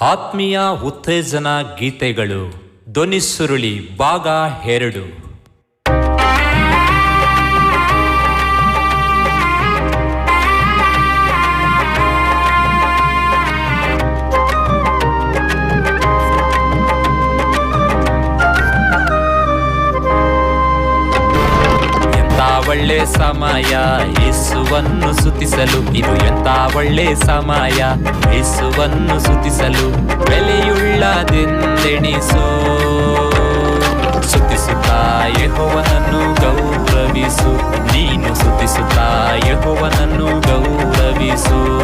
ಆತ್ಮೀಯ ಉತ್ತೇಜನ ಗೀತೆಗಳು ಧ್ವನಿ ಸುರುಳಿ ಭಾಗ ಎರಡು. ಒಳ್ಳೆ ಸಮಯ? ಯೇಸುವನ್ನು ಸುತಿಸಲು ಇದು ಎಂತ ಒಳ್ಳೆ ಸಮಯ? ಯೇಸುವನ್ನು ಸುತಿಸಲು ಬೆಲೆಯುಳ್ಳದೆಂದೆಣಿಸು? ಸುತಿಸುತ್ತಾ ಯಹೋವನನ್ನು ಗೌರವಿಸು. ನೀನು ಸುತಿಸುತ್ತಾ ಯಹೋವನನ್ನು ಗೌರವಿಸು.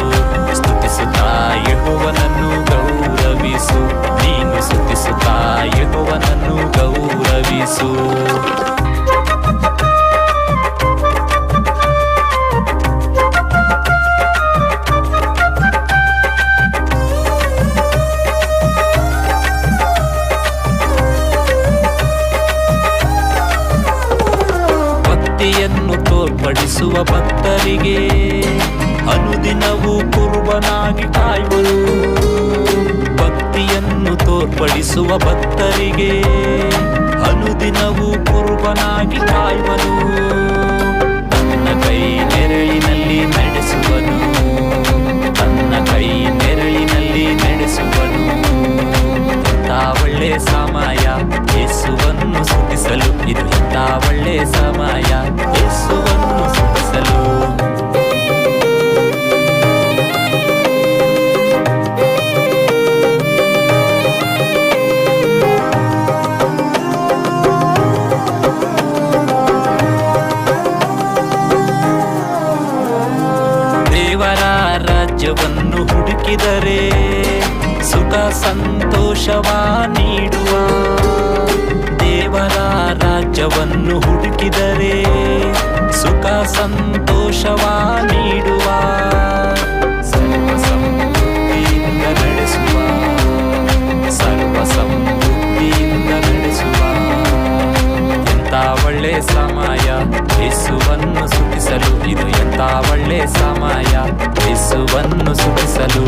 ಸ್ತುತಿಸುತ್ತಾ ಯಹೋವನನ್ನು ಗೌರವಿಸು. ನೀನು ಸುತಿಸುತ್ತಾ ಯಹೋವನನ್ನು ಗೌರವಿಸು. ತೋರ್ಪಡಿಸುವ ಭಕ್ತರಿಗೆ ಅನುದಿನವೂ ಕುರುಬನಾಗಿ ಕಾಯುವರು. ಭಕ್ತಿಯನ್ನು ತೋರ್ಪಡಿಸುವ ಭಕ್ತರಿಗೆ ಅನುದಿನವೂ ಕುರುಬನಾಗಿ ಕಾಯುವರು. ತನ್ನ ಕೈ ನೆರಳಿನಲ್ಲಿ ನಡೆಸುವನು ತನ್ನ ಕೈ ನೆರಳಿನಲ್ಲಿ ನಡೆಸುವನು ಒಳ್ಳೆ ಸಮಯ, ಯೇಸುವನ್ನು ಸುತಿಸಲು ಇದು ಇಂಥ ಒಳ್ಳೆ ಸಮಯ. ರಾಜ್ಯವನ್ನು ಹುಡುಕಿದರೆ ಸುಖ ಸಂತೋಷವ ನೀಡುವ. ದೇವರ ರಾಜ್ಯವನ್ನು ಹುಡುಕಿದರೆ ಸುಖ ಸಂತೋಷವ ನೀಡುವ. ಸಮಯ ಬಿಸುವನ್ನು ಸುತಿಸಲು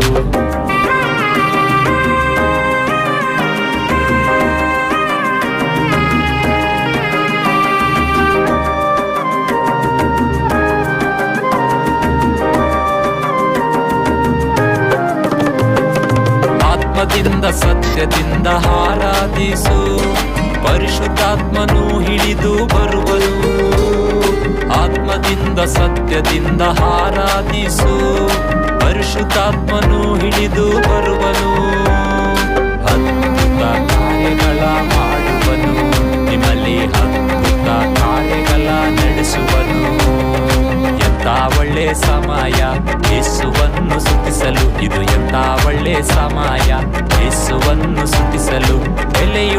ಆತ್ಮದಿಂದ ಸತ್ಯದಿಂದ ಆರಾಧಿಸು ಪರಿಶುದ್ಧಾತ್ಮನು ಸತ್ಯದಿಂದ ಹಾರಾಧಿಸು ಪರಿಶುದ್ಧಾತ್ಮನು ಹಿಡಿದು ಬರುವನು. ಅದ್ಭುತ ಕಾರ್ಯಗಳ ಮಾಡುವನು. ನಿಮ್ಮಲ್ಲಿ ಅದ್ಭುತ ಕಾರ್ಯಗಳ ನಡೆಸುವನು. ಎಂತ ಒಳ್ಳೆ ಸಮಯ ಯೇಸುವನ್ನು ಸುತ್ತಿಸಲು. ಇದು ಎಂತ ಒಳ್ಳೆ ಸಮಯ ಯೇಸುವನ್ನು ಸುತ್ತಿಸಲು. ಬೆಲೆಯುಳ್ಳದೆಂದೆಣಿಸು